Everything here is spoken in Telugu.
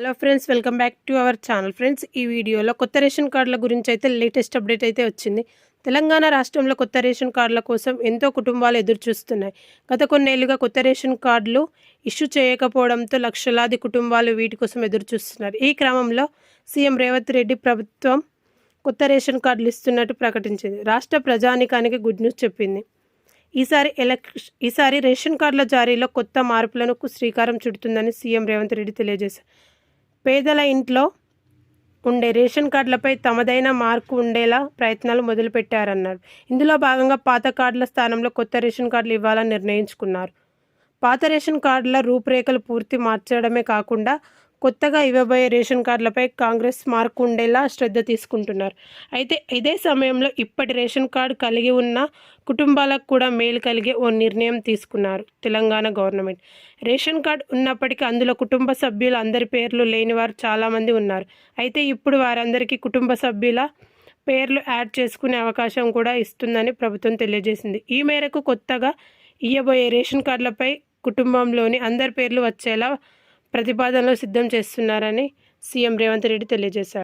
Hello friends welcome back to our channel friends ఈ వీడియోలో కొత్త రేషన్ కార్డుల గురించి అయితే లేటెస్ట్ అప్డేట్ అయితే వచ్చింది. తెలంగాణ రాష్ట్రంలో కొత్త రేషన్ కార్డుల కోసం ఎంతో కుటుంబాలు ఎదురు చూస్తున్నాయి గత కొన్నేళ్ళుగా కొత్త రేషన్ కార్డులు ఇష్యూ చేయకపోవడంతో లక్షలాది కుటుంబాలు వీటి కోసం ఎదురు చూస్తున్నారు ఈ క్రమంలో సీఎం రేవంత్ రెడ్డి ప్రభుత్వం కొత్త రేషన్ కార్డులు ఇస్తున్నట్టు ప్రకటించింది. రాష్ట్ర ప్రజానికానికి గుడ్ న్యూస్ చెప్పింది. ఈసారి ఎలక్ష ఈసారి రేషన్ కార్డుల జారీలో కొత్త మార్పులకు శ్రీకారం చుడుతుందని సీఎం రేవంత్ రెడ్డి తెలియజేశారు. పేదల ఇంట్లో ఉండే రేషన్ కార్డులపై తమదైన మార్కు ఉండేలా ప్రయత్నాలు మొదలుపెట్టారన్నారు. ఇందులో భాగంగా పాత కార్డుల స్థానంలో కొత్త రేషన్ కార్డులు ఇవ్వాలని నిర్ణయించుకున్నారు. పాత రేషన్ కార్డుల రూపురేఖలు పూర్తి మార్చడమే కాకుండా కొత్తగా ఇవ్వబోయే రేషన్ కార్డులపై కాంగ్రెస్ మార్కు ఉండేలా శ్రద్ధ తీసుకుంటున్నారు. అయితే ఇదే సమయంలో ఇప్పటి రేషన్ కార్డు కలిగి ఉన్న కుటుంబాలకు కూడా మేలు కలిగే ఓ నిర్ణయం తీసుకున్నారు తెలంగాణ గవర్నమెంట్. రేషన్ కార్డు ఉన్నప్పటికీ అందులో కుటుంబ సభ్యులు అందరి పేర్లు లేని వారు చాలామంది ఉన్నారు. అయితే ఇప్పుడు వారందరికీ కుటుంబ సభ్యుల పేర్లు యాడ్ చేసుకునే అవకాశం కూడా ఇస్తుందని ప్రభుత్వం తెలియజేసింది. ఈ మేరకు కొత్తగా ఇయ్యబోయే రేషన్ కార్డులపై కుటుంబంలోని అందరి పేర్లు వచ్చేలా ప్రతిపాదనలు సిద్ధం చేస్తున్నారని సీఎం రేవంత్ రెడ్డి తెలియజేశారు.